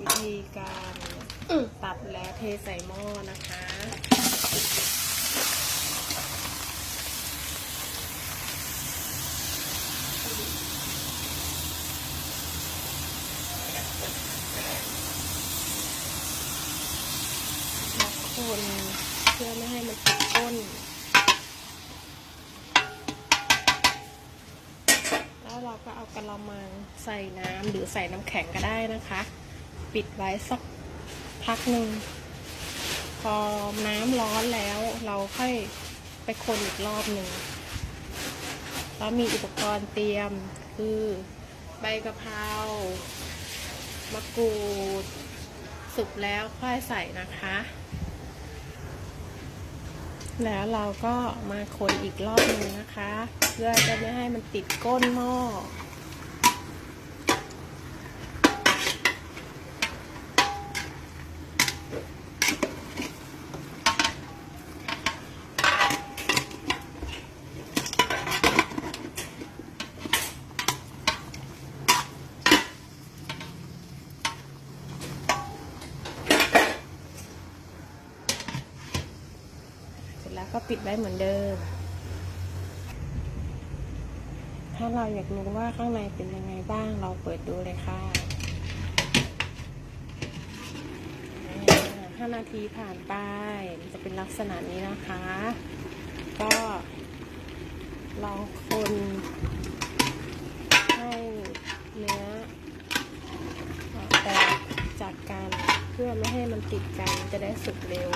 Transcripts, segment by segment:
วิธีการตัดแล้วเทใส่หม้อนะคะแล้วคนเพื่อไม่ให้มันติดก้น แล้วเราก็เอากระมังใส่น้ำหรือใส่น้ำแข็งก็ได้นะคะ ปิดไว้สักพักหนึ่ง พอน้ำร้อนแล้วเราค่อยไปคนอีกรอบหนึ่งแล้วมีอุปกรณ์เตรียมคือใบกะเพรามะกรูด สุกแล้วค่อยใส่นะคะ แล้วเราก็มาคนอีกรอบหนึ่งนะคะ เพื่อจะไม่ให้มันติดก้นหม้อ แล้วก็ปิดไว้เหมือนเดิม ถ้าเราอยากรู้ว่าข้างในเป็นยังไงบ้างเราเปิดดูเลยค่ะห้านาทีผ่านไปมันจะเป็นลักษณะนี้นะคะ ก็ลองคนให้เนื้อแตกจากกันเพื่อไม่ให้มันติดกันจะได้สุกเร็ว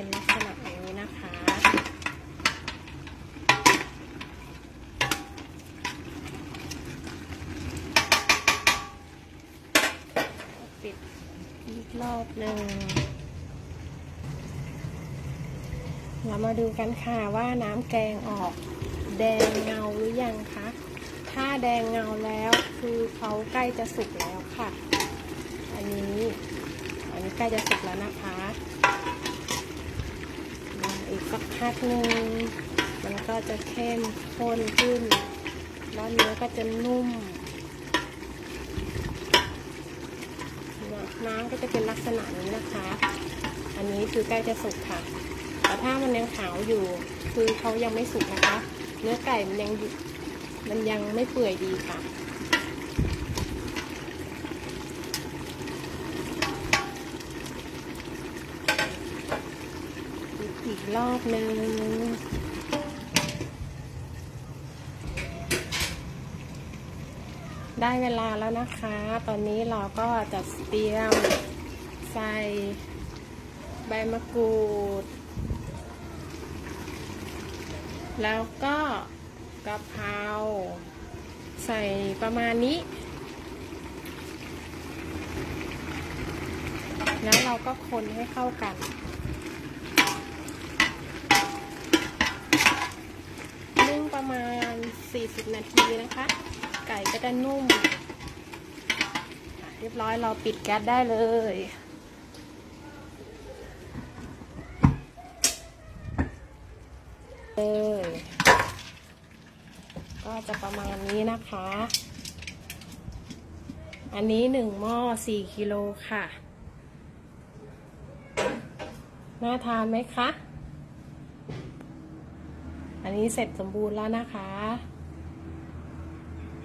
เป็นลักษณะอย่างนี้นะคะ ปิดอีกรอบหนึ่งเรามาดูกันค่ะว่าน้ำแกงออกแดงเงาหรือยังคะ ถ้าแดงเงาแล้วคือเขาใกล้จะสุกแล้วค่ะ อันนี้ อันนี้ใกล้จะสุกแล้วนะคะ พักหนึ่งมันก็จะเข้มข้นขึ้น แล้วเนื้อก็จะนุ่มน้ำก็จะเป็นลักษณะนี้นะคะ อันนี้คือใกล้จะสุกค่ะ แต่ถ้ามันยังขาวอยู่ คือเขายังไม่สุกนะคะ เนื้อไก่มันยังมันยังไม่เปื่อยดีค่ะ อี กรอบหนึ่งได้เวลาแล้วนะคะ ตอนนี้เราก็จะเตรียมใส่ใบมะกรูด แล้วก็กะเพราใส่ประมาณนี้ แล้วเราก็คนให้เข้ากัน นึ่งประ มาณ 40 นาทีนะคะ ไก่ก็จะนุ่ม เรียบร้อยเราปิดแก๊สได้เลยเลยก็จะประมาณนี้นะคะ อันนี้หนึ่งหม้อสี่กิโลค่ะ น่าทานไหมคะ อันนี้เสร็จสมบูรณ์แล้วนะคะ